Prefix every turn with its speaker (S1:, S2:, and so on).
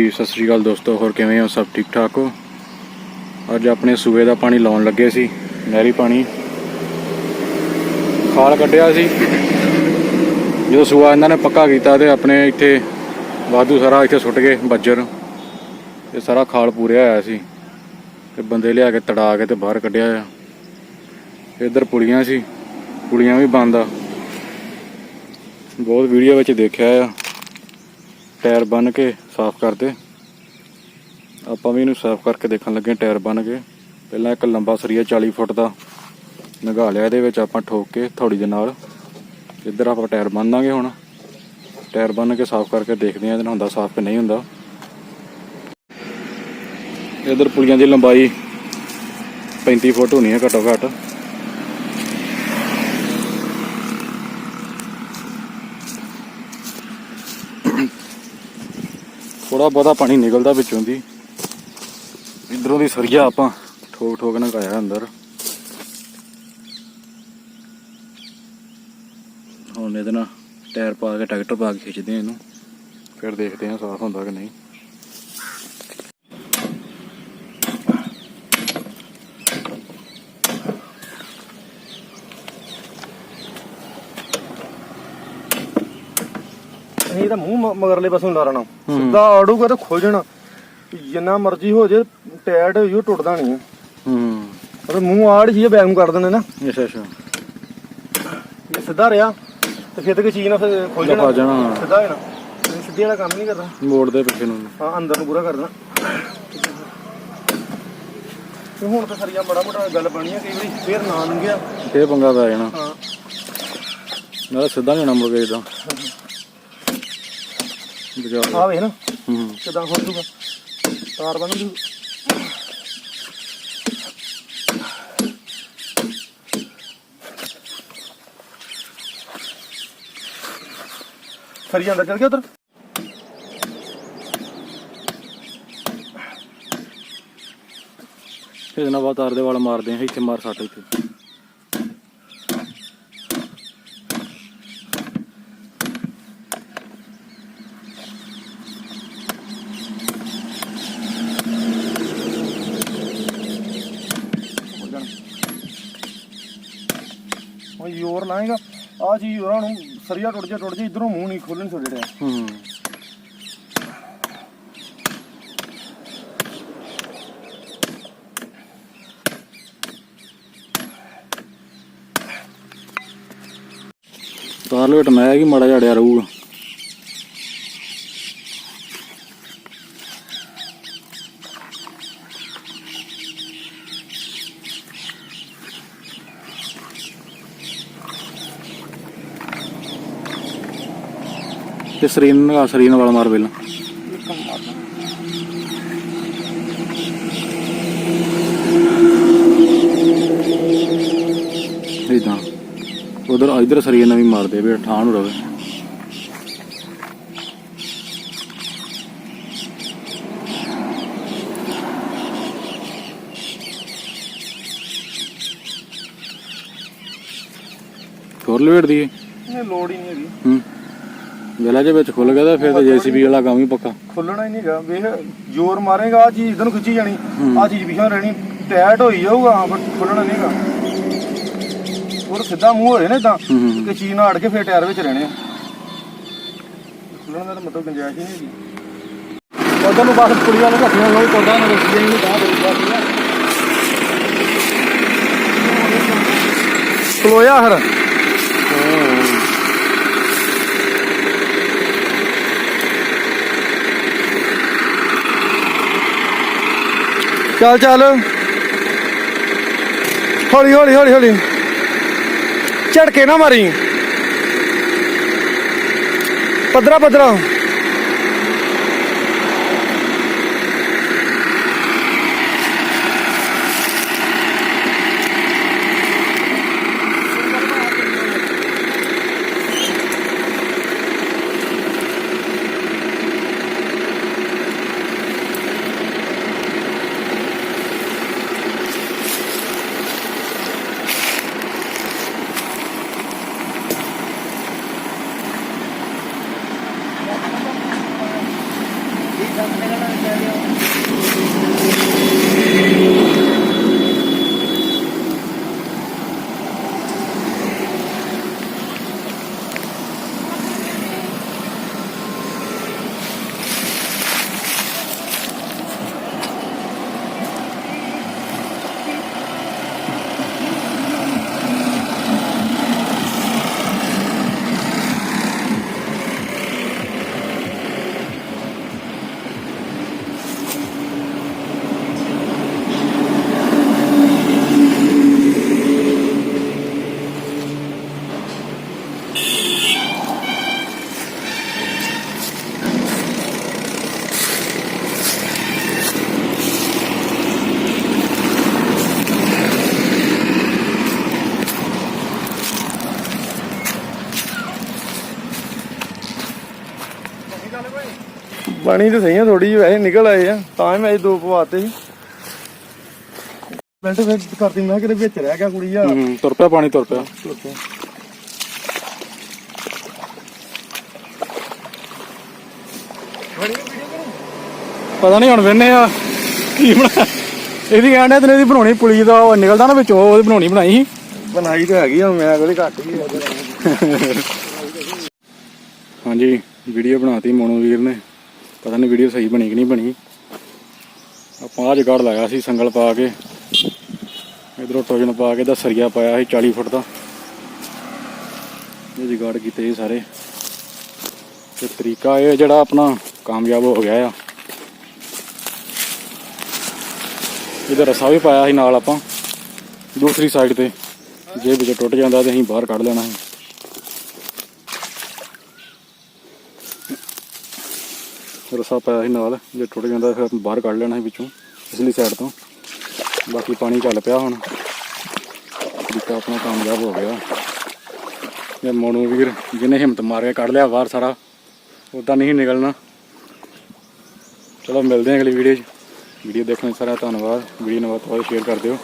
S1: ਹਾਂਜੀ ਸਤਿ ਸ੍ਰੀ ਅਕਾਲ ਦੋਸਤੋ, ਹੋਰ ਕਿਵੇਂ ਹੋ? ਸਭ ਠੀਕ ਠਾਕ ਹੋ? ਅੱਜ ਆਪਣੇ ਸੂਏ ਦਾ ਪਾਣੀ ਲਾਉਣ ਲੱਗੇ ਸੀ, ਨਹਿਰੀ ਪਾਣੀ। ਖਾਲ ਕੱਢਿਆ ਸੀ। ਜਦੋਂ ਸੂਆ ਇਹਨਾਂ ਨੇ ਪੱਕਾ ਕੀਤਾ ਤੇ ਆਪਣੇ ਇੱਥੇ ਵਾਧੂ ਸਾਰਾ ਇੱਥੇ ਸੁੱਟ ਗਏ, ਬੱਜਰ। ਇਹ ਸਾਰਾ ਖਾਲ ਪੂਰਿਆ ਹੋਇਆ ਸੀ। ਤੇ ਬੰਦੇ ਲਿਆ ਕੇ ਤੜਾ ਕੇ ਤੇ ਬਾਹਰ ਕੱਢਿਆ ਆ। ਇੱਧਰ ਪੁਲੀਆਂ ਸੀ। ਪੁਲੀਆਂ ਵੀ ਬੰਦ ਆ। ਬਹੁਤ ਵੀਡੀਓ ਵਿੱਚ ਦੇਖਿਆ ਆ। ਟਾਇਰ ਬੰਨ ਕੇ ਸਾਫ਼ ਕਰਦੇ। ਆਪਾਂ ਵੀ ਇਹਨੂੰ ਸਾਫ਼ ਕਰਕੇ ਦੇਖਣ ਲੱਗੇ ਟਾਇਰ ਬੰਨ ਕੇ। ਪਹਿਲਾਂ ਇੱਕ ਲੰਬਾ ਸਰੀਆ 40 ਫੁੱਟ ਦਾ ਨਗਾ ਲਿਆ, ਇਹਦੇ ਵਿੱਚ ਆਪਾਂ ਠੋਕ ਕੇ ਥੋੜੀ ਦੇ ਨਾਲ ਇੱਧਰ ਆਪਾਂ ਟਾਇਰ ਬੰਨ ਦਾਂਗੇ ਹੁਣ। ਟਾਇਰ ਬੰਨ ਕੇ ਸਾਫ਼ ਕਰਕੇ ਦੇਖਦੇ ਆ ਇਹਦੇ ਹੁੰਦਾ ਸਾਫ਼ ਕਿ ਨਹੀਂ ਹੁੰਦਾ। ਇੱਧਰ ਪੁਲੀਆਂ ਦੀ ਲੰਬਾਈ 35 ਫੁੱਟ ਹੋਣੀ ਹੈ ਘੱਟੋ ਘੱਟ। ਥੋੜਾ ਬਹੁਤਾ ਪਾਣੀ ਨਿਕਲਦਾ ਵਿੱਚੋਂ ਦੀ। ਇਧਰੋਂ ਦੀ ਸਰੀਆ ਆਪਾਂ। ਠੋਕ ਠੋਕ ਨਗਾਇਆ ਅੰਦਰ। ਹੁਣ ਇਹਦੇ ਨਾਲ ਟਾਇਰ ਪਾ ਕੇ ਟਰੈਕਟਰ ਪਾ ਕੇ ਖਿੱਚਦੇ ਆ ਇਹਨੂੰ। ਫਿਰ ਦੇਖਦੇ ਆ ਸਾਫ਼ ਹੁੰਦਾ ਕਿ ਨਹੀਂ।
S2: ਅਸੀਂ ਤਾਂ ਮੂੰਹ ਮਗਰਲੇ ਪਾਸੋਂ ਲਾਰਨਾ
S1: ਹੂੰ।
S2: ਸਿੱਧਾ ਆੜੂਗਾ ਤੇ ਖੁੱਲ ਜਾਣਾ। ਜਿੰਨਾ ਮਰਜ਼ੀ ਹੋ ਜੇ ਹੋਈ ਉਹ ਟੁੱਟਦਾ ਨਹੀਂ
S1: ਹੂੰ।
S2: ਉਹ ਮੂੰਹ ਆੜ ਜੀ ਬੈਗ ਨੂੰ ਕਰ ਦਿੰਦੇ ਨਾ।
S1: ਅੱਛਾ ਅੱਛਾ।
S2: ਜੇ ਸਿੱਧਾ ਰਿਹਾ ਤੇ ਫਿਰ ਤੇ ਕੋਈ ਚੀਜ਼ ਨਾ ਫਿਰ ਖੁੱਲ ਜਾਣਾ। ਸਿੱਧਾ ਹੋ ਅਸੀਂ ਸਿੱਧੇ ਵਾਲਾ ਕੰਮ ਨਹੀਂ ਕਰਦਾ
S1: ਮੋੜ ਦੇ ਪਿੱਛੇ ਨੂੰ।
S2: ਹਾਂ ਅੰਦਰ ਨੂੰ ਪੂਰਾ ਕਰਨਾ। ਤੇ ਹੁਣ ਤਾਂ ਸਰੀਆ ਬੜਾ ਮੋਟਾ ਗੱਲ ਬਣੀ ਆ ਕਈ ਵਾਰੀ ਫੇਰ ਨਾ ਲੰਘਿਆ।
S1: ਫੇਰ ਪੰਗਾ ਪੈ ਜਾਣਾ।
S2: ਹਾਂ।
S1: ਨਾਲੇ ਸਿੱਧਾ ਨਹੀਂ ਹੋਣਾ ਮੁੜ ਕੇ ਇਦਾਂ ਬਜਾ
S2: ਆ ਵੇ ਨਾ
S1: ਹੂੰ।
S2: ਕਿਦਾਂ ਖੁੱਲ ਜੂਗਾ ਤਾਰ ਬੰਨ ਜੂ ਸਰੀਆ ਅੰਦਰ ਚਲ ਗਿਆ ਉਧਰ।
S1: ਫਿਰ ਇਹਨਾਂ ਬਾਅਦ ਤਾਰ ਦੇ ਵਾਲ ਮਾਰਦੇ ਆ ਇੱਥੇ ਮਾਰ ਸੱਟ ਇੱਥੇ।
S2: ਆ ਜੀ, ਉਹਨਾਂ ਨੂੰ ਸਰੀਆ ਟੁੱਟ ਜਾ ਟੁੱਟ ਜਾ, ਇਧਰੋਂ ਮੂੰਹ ਨਹੀਂ ਖੋਲਣ ਛੱਡ ਰਿਹਾ।
S1: ਹੂੰ ਤਾਰ ਲਵੇਟਣਾ ਹੈ ਕਿ ਮਾੜਾ ਜਿਹਾ ਅੜਿਆ ਰਹੂਗਾ। ਤੇ ਸਰੀਰ ਨਾਲ ਸਰੀਰ ਨਾਲ ਵਾਲ ਮਾਰ ਪਹਿਲਾਂ। ਇਦਾਂ ਉਧਰ ਇਧਰ ਸਰੀਰ ਨਾਲ ਵੀ ਮਾਰਦੇ ਵੀ ਠਾਣ ਹੋ ਰਵੇ। ਹੋਰ ਲਵੇੜ ਦੀਏ
S2: ਇਹ ਲੋੜ ਹੀ ਨਹੀਂ ਹੈਗੀ।
S1: ਹੂੰ। ਵੇਲਾ ਜੇ ਵਿੱਚ ਖੁੱਲ ਗਿਆ ਤਾਂ ਫਿਰ ਤੇ ਜੀਸੀਬੀ ਵਾਲਾ ਕੰਮ ਹੀ ਪੱਕਾ।
S2: ਖੁੱਲਣਾ ਹੀ ਨਹੀਂਗਾ ਵੇਖ ਜ਼ੋਰ ਮਾਰੇਗਾ ਆ ਚੀਜ਼ ਨੂੰ ਖਿੱਚੀ ਜਾਣੀ ਆ ਚੀਜ਼ ਪਿਛੋਂ ਰਹਿਣੀ ਟਾਇਟ ਹੋਈ ਜਾਊਗਾ ਹਾਂ ਬਟ ਖੁੱਲਣਾ ਨਹੀਂਗਾ। ਉਹ ਸਿੱਧਾ ਮੂੰਹ ਹੋ ਰਿਹਾ ਨਾ ਇਦਾਂ
S1: ਹੂੰ, ਹੂੰ।
S2: ਕਿ ਚੀਜ਼ ਨਾਲ ਅੜ ਕੇ ਫੇਰ ਟਾਇਰ ਵਿੱਚ ਰਹਿਣੇ। ਖੁੱਲਣ ਦਾ ਤਾਂ ਮਤਲਬ ਗੁੰਜਾਇਸ਼ ਹੀ ਨਹੀਂ ਹੈਗੀ ਉਧਰ ਨੂੰ ਬਸ ਕੁੜੀ ਵਾਲੇ ਰੱਖਣਾ ਲੋਈ ਨਾ ਰਸੀ ਨਹੀਂ ਦਾ ਦੇ ਖਲੋਇਆ ਹਰ। ਚੱਲ ਚੱਲ? ਹੌਲੀ ਹੌਲੀ ਹੌਲੀ ਹੌਲੀ। ਝਟਕੇ ਨਾ ਮਾਰੀ। ਪਦਰਾ ਪਦਰਾ ਪਾਣੀ ਤੇ ਸਹੀ ਆ ਥੋੜੀ ਜਿਹੀ ਵੈਸੇ ਨਿਕਲ ਆਏ ਆ ਤਾਂ ਹੀ ਮੈਂ ਇਹ ਦੋ ਪਵਾਤੇ ਸੀ। ਬੈਲਟ ਫਿਰ ਕਰਤੀ ਮੈਂ ਕਿਤੇ ਵਿੱਚ ਰਹਿ ਗਿਆ ਕੁੜੀ ਆ।
S1: ਹੂੰ ਤੁਰ ਪਿਆ ਪਾਣੀ ਤੁਰ ਪਿਆ। ਪਤਾ ਨਹੀਂ ਹੁਣ ਵੇਨੇ ਆ ਕੀ ਬਣਾ ਇਹਦੀ ਕਹਿੰਦੇ ਤੇ ਇਹਦੀ ਬਣਾਉਣੀ ਪੁਲੀ ਦਾ ਉਹ ਨਿਕਲਦਾ ਨਾ ਵਿੱਚੋਂ ਉਹਦੀ ਬਣਾਉਣੀ ਬਣਾਈ ਸੀ।
S2: ਬਣਾਈ ਤੇ ਹੈਗੀ ਆ ਮੈਂ ਕੋਲੇ ਘੱਟ ਹੀ
S1: ਹਾਂਜੀ। ਵੀਡੀਓ ਬਣਾਤੀ ਮੋਨੂ ਵੀਰ ਨੇ। ਪਤਾ ਨਹੀਂ ਵੀਡੀਓ ਸਹੀ ਬਣੀ ਕਿ ਨਹੀਂ ਬਣੀ। ਆਪਾਂ ਆਹ ਜਗਾੜ ਲਾਇਆ ਸੀ ਸੰਗਲ ਪਾ ਕੇ। ਇਧਰੋਂ ਟੋਜਨ ਪਾ ਕੇ ਦਾ ਸਰੀਆ ਪਾਇਆ ਸੀ 40 ਫੁੱਟ ਦਾ। ਇਹ ਜਗਾੜ ਕੀਤੇ ਸੀ ਸਾਰੇ। ਤੇ ਤਰੀਕਾ ਇਹ ਜਿਹੜਾ ਆਪਣਾ ਕਾਮਯਾਬ ਹੋ ਗਿਆ ਆ। ਇਹਦਾ ਰਸਾ ਵੀ ਪਾਇਆ ਸੀ ਨਾਲ ਆਪਾਂ। ਦੂਸਰੀ ਸਾਈਡ ਤੇ। ਜੇ ਵਿੱਚ ਟੁੱਟ ਜਾਂਦਾ ਤੇ ਅਸੀਂ ਬਾਹਰ ਕੱਢ ਲੈਣਾ ਸੀ। ਰਸਾ ਪਾਇਆ ਸੀ ਨਾਲ, ਜੇ ਟੁੱਟ ਜਾਂਦਾ ਫਿਰ ਬਾਹਰ ਕੱਢ ਲੈਣਾ ਸੀ ਵਿੱਚੋਂ ਪਿਛਲੀ ਸਾਈਡ ਤੋਂ। ਬਾਕੀ ਪਾਣੀ ਚੱਲ ਪਿਆ ਹੁਣ। ਤਰੀਕਾ ਆਪਣਾ ਕਾਮਯਾਬ ਹੋ ਗਿਆ। ਇਹ ਮੋਨੂ ਵੀਰ, ਜਿਹਨੇ ਹਿੰਮਤ ਮਾਰ ਕੇ ਕੱਢ ਲਿਆ ਬਾਹਰ ਸਾਰਾ। ਉਦਾਂ ਨਹੀਂ ਨਿਕਲਣਾ। ਚਲੋ ਮਿਲਦੇ ਹਾਂ ਅਗਲੀ ਵੀਡੀਓ 'ਚ। ਵੀਡੀਓ ਦੇਖਣ ਲਈ ਸਾਰਾ ਧੰਨਵਾਦ। ਵੀਡੀਓ ਨੂੰ ਵੱਧ ਤੋਂ ਵੱਧ ਸ਼ੇਅਰ ਕਰ ਦਿਓ।